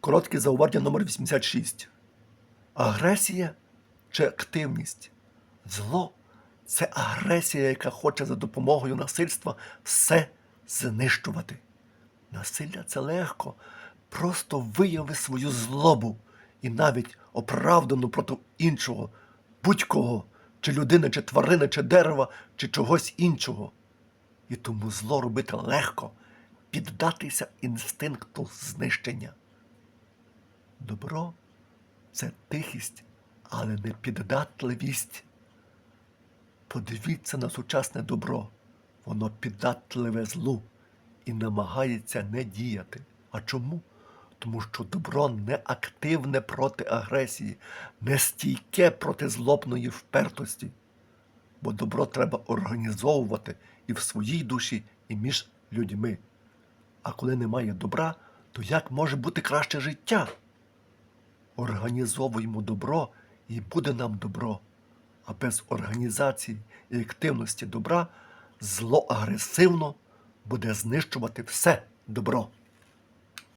Коротке зауваження номер 86. Агресія чи активність? Зло це агресія, яка хоче за допомогою насильства все знищувати. Насилля це легко. Просто вияви свою злобу і навіть оправдану проти іншого, будь-кого, чи людини, чи тварини, чи дерева, чи чогось іншого. І тому зло робити легко, піддатися інстинкту знищення. Добро це тихість, але не піддатливість. Подивіться на сучасне добро. Воно піддатливе злу і намагається не діяти. А чому? Тому що добро не активне проти агресії, не стійке проти злобної впертості. Бо добро треба організовувати і в своїй душі, і між людьми. А коли немає добра, то як може бути краще життя? Організовуємо добро і буде нам добро. А без організації і активності добра зло агресивно буде знищувати все добро.